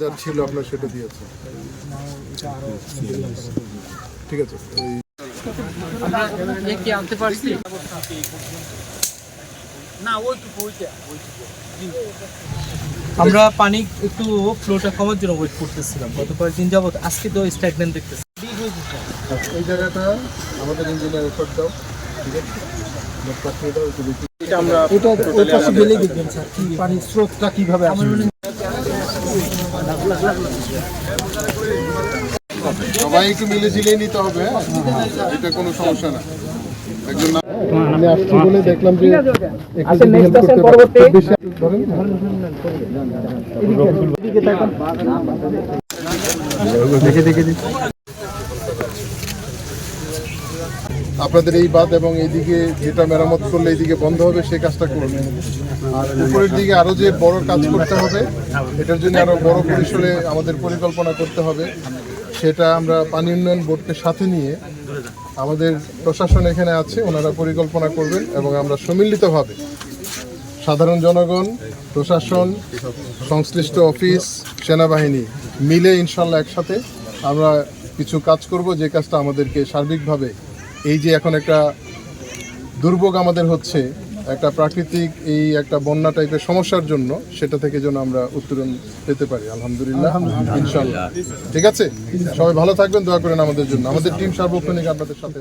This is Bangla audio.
যা ছিল আপনার সেটা দিয়েছে। ঠিক আছে। আমরা কি আনতে পারছি? না ওইটুকু ওইটা আমরা পানি একটু ফ্লোটা কমার জন্য ওয়েট করতেছিলাম। গত কয়েকদিন যাবত আজকে তো স্ট্যাগনেন্ট দেখতেছি। এই জায়গাটা আমাদের ইঞ্জিনিয়ার রেকর্ড দাও ঠিক আছে? পাঠিয়ে দাও একটু দেখি। এটা ওই পাশে গেলেই দেখবেন স্যার কি পানির স্রোতটা কীভাবে আসে। সবাই একটু মিলে ঝিলিয়ে নিতে হবে হ্যাঁ? এটা কোনো সমস্যা না। একজন আমি আসছি বলে দেখলাম যে বেশি ধরেন। না। আপনাদের এই বাদ এবং এইদিকে যেটা মেরামত করলে এইদিকে বন্ধ হবে, সেই কাজটা করুন। আর উপরের দিকে আরও যে বড় কাজ করতে হবে, এটার জন্য আরও বড় পরিসরে আমাদের পরিকল্পনা করতে হবে। সেটা আমরা পানি উন্নয়ন বোর্ডকে সাথে নিয়ে আমাদের প্রশাসন এখানে আছে, ওনারা পরিকল্পনা করবেন এবং আমরা সম্মিলিতভাবে সাধারণ জনগণ, প্রশাসন, সংশ্লিষ্ট অফিস, সেনাবাহিনী মিলে ইনশাল্লাহ একসাথে আমরা কিছু কাজ করব যে কাজটা আমাদেরকে সার্বিকভাবে এই যে এখন একটা দুর্ভোগ আমাদের হচ্ছে একটা প্রাকৃতিক এই একটা বন্যা টাইপের সমস্যার জন্য সেটা থেকে যেন আমরা উত্তরণ পেতে পারি আলহামদুলিল্লাহ ইনশাল্লাহ। ঠিক আছে? সবাই ভালো থাকবেন দোয়া করেন আমাদের জন্য। আমাদের টিম সার্বক্ষণিক আপনাদের সাথে